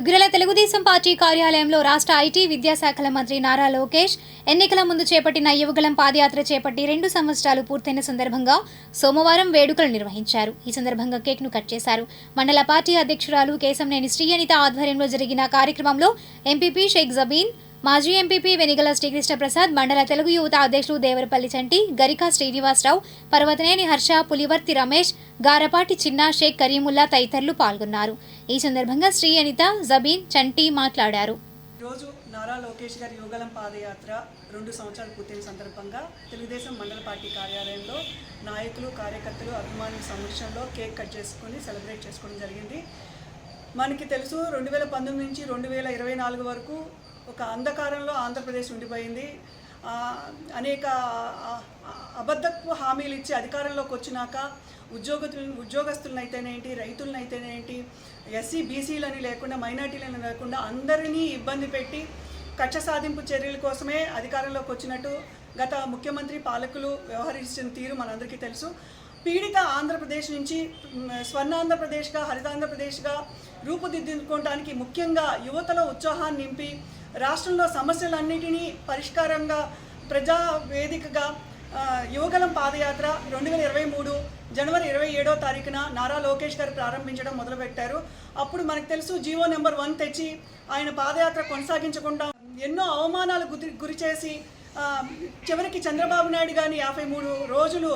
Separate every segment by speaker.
Speaker 1: దుగ్గిరల Telugu Desam party కార్యాలయంలో రాష్ట్ర IT విద్యాశాఖల మంత్రి నారా లోకేష్ ఎన్నికల ముందు చేపట్టిన యువగలం పాదయాత్ర చేపట్టి రెండు సంవత్సరాలు పూర్తయిన సందర్భంగా సోమవారం వేడుకలు నిర్వహించారు. ఈ సందర్భంగా కేక్ను కట్ చేశారు. మండల పార్టీ అధ్యక్షురాలు కేశంనేని శ్రీ అనిత ఆధ్వర్యంలో జరిగిన కార్యక్రమంలో ఎంపీపీ షేక్ జబీన్ మాజీ ఎంపీపీ వెనిగల శ్రీకృష్ణ ప్రసాద్ మండల తెలుగు యువత అధ్యక్షుడు దేవరపల్లి చంటి గరికా శ్రీనివాసరావు పర్వతనేని హర్ష పులివర్తి రమేష్ గారపాటి చిన్న షేక్ కరీముల్లా తదితరులు పాల్గొన్నారు. ఈ సందర్భంగా శ్రీ అనిత జబీన్ చంటి మాట్లాడారు.
Speaker 2: రోజు నారా లోకేష్ గారి యోగలం పాదయాత్ర రెండు సంవత్సరాలు పూర్తయిన సందర్భంగా తెలుగుదేశం మండల పార్టీ కార్యాలయంలో నాయకులు కార్యకర్తలు అభిమానుల సమక్షంలో కేక్ కట్ చేసుకొని సెలబ్రేట్ చేసుకోవడం జరిగింది. మనకి తెలుసు రెండు వేల పంతొమ్మిది నుంచి రెండు వేల ఇరవై నాలుగు వరకు ఒక అంధకారంలో ఆంధ్రప్రదేశ్ ఉండిపోయింది. అనేక అబద్ధపు హామీలు ఇచ్చి అధికారంలోకి వచ్చినాక ఉద్యోగతులు ఉద్యోగస్తులనైతేనేంటి రైతులనైతేనేంటి ఎస్సీ బీసీలని లేకుండా మైనార్టీలని లేకుండా అందరినీ ఇబ్బంది పెట్టి కక్ష సాధింపు చర్యల కోసమే అధికారంలోకి వచ్చినట్టు గత ముఖ్యమంత్రి పాలకులు వ్యవహరించిన తీరు మనందరికీ తెలుసు. పీడిత ఆంధ్రప్రదేశ్ నుంచి స్వర్ణాంధ్రప్రదేశ్గా హరితాంధ్రప్రదేశ్గా రూపుదిద్దుకోవడానికి ముఖ్యంగా యువతలో ఉత్సాహాన్ని నింపి రాష్ట్రంలో సమస్యలన్నిటినీ పరిష్కారంగా ప్రజా వేదికగా యువగలం పాదయాత్ర రెండు వేల ఇరవై మూడు జనవరి ఇరవై ఏడో తారీఖున నారా లోకేష్ గారు ప్రారంభించడం మొదలుపెట్టారు. అప్పుడు మనకు తెలుసు జీవో నెంబర్ వన్ తెచ్చి ఆయన పాదయాత్ర కొనసాగించకుండా ఎన్నో అవమానాలు గురి గురిచేసి చివరికి చంద్రబాబు నాయుడు గారిని యాభై మూడు రోజులు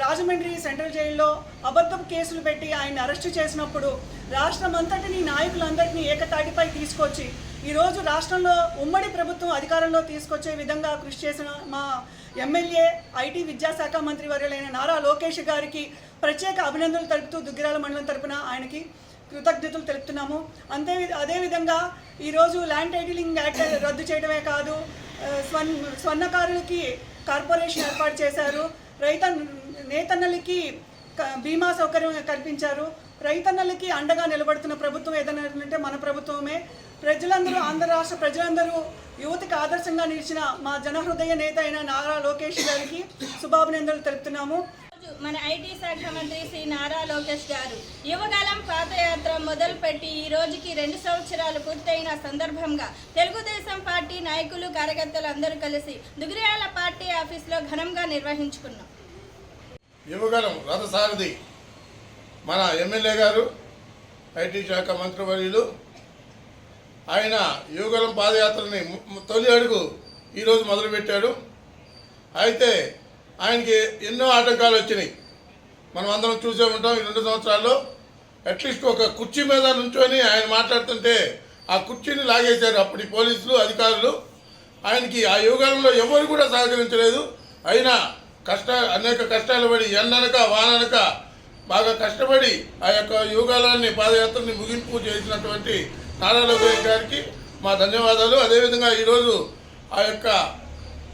Speaker 2: రాజమండ్రి సెంట్రల్ జైల్లో అబద్ధం కేసులు పెట్టి ఆయన అరెస్టు చేసినప్పుడు రాష్ట్రం అంతటిని నాయకులందరినీ ఏకతాటిపై తీసుకొచ్చి ఈరోజు రాష్ట్రంలో ఉమ్మడి ప్రభుత్వం అధికారంలో తీసుకొచ్చే విధంగా కృషి చేసిన మా ఎమ్మెల్యే ఐటీ విద్యాశాఖ మంత్రి వర్యులైన నారా లోకేష్ గారికి ప్రత్యేక అభినందనలు తెలుపుతూ దుగ్గిరాల మండలం తరపున ఆయనకి కృతజ్ఞతలు తెలుపుతున్నాము. అంతే అదేవిధంగా ఈరోజు ల్యాండ్ టైటిలింగ్ యాక్ట్ రద్దు చేయడమే కాదు స్వర్ణకారులకి కార్పొరేషన్ ఏర్పాటు చేశారు. రైత నేతన్నలకి క- బీమా సౌకర్యం కల్పించారు. రైతన్నలకి అండగా నిలబడుతున్న ప్రభుత్వం ఏదైనా అంటే మన ప్రభుత్వమే. ప్రజలందరూ ఆంధ్ర రాష్ట్ర ప్రజలందరూ యువతకి ఆదర్శంగా నిలిచిన మా జనహృదయ నేత అయిన నారా లోకేష్ గారికి శుభాభినందనలు తెలుపుతున్నాము.
Speaker 3: మన ఐటీ శాఖ మంత్రి శ్రీ నారా లోకేష్ గారు. యువకాలం పాదయాత్ర మొదలుపెట్టి ఈ రోజుకి రెండు సంవత్సరాలు పూర్తయిన సందర్భంగా తెలుగుదేశం పార్టీ నాయకులు కార్యకర్తలు అందరూ కలిసి దుగిరియాల పార్టీ ఆఫీస్లో ఘనంగా నిర్వహించుకున్నాం.
Speaker 4: యువగలం రథసారథి మన ఎమ్మెల్యే గారు ఐటీ శాఖ మంత్రివర్యులు ఆయన యువగలం పాదయాత్రని తొలి అడుగు ఈరోజు మొదలుపెట్టాడు. అయితే ఆయనకి ఎన్నో ఆటంకాలు వచ్చినాయి. మనం అందరం చూసే ఉంటాం ఈ రెండు సంవత్సరాల్లో. అట్లీస్ట్ ఒక కుర్చీ మీద నుంచొని ఆయన మాట్లాడుతుంటే ఆ కుర్చీని లాగేశారు అప్పటి పోలీసులు అధికారులు. ఆయనకి ఆ యువకాలంలో ఎవరు కూడా సహకరించలేదు. అయినా కష్ట అనేక కష్టాలు పడి ఎండనక వాననక బాగా కష్టపడి ఆ యొక్క యువకాలాన్ని పాదయాత్రని ముగింపు చేసినటువంటి నారా లోకేష్ గారికి మా ధన్యవాదాలు. అదేవిధంగా ఈరోజు ఆ యొక్క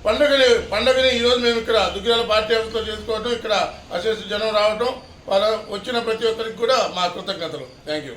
Speaker 4: పండుగని పండుగని ఈరోజు మేము ఇక్కడ దుగ్గిరాల పార్టీ ఆఫీస్లో చేసుకోవటం ఇక్కడ అశేష జనం రావటం వాళ్ళ వచ్చిన ప్రతి ఒక్కరికి కూడా మా కృతజ్ఞతలు. Thank you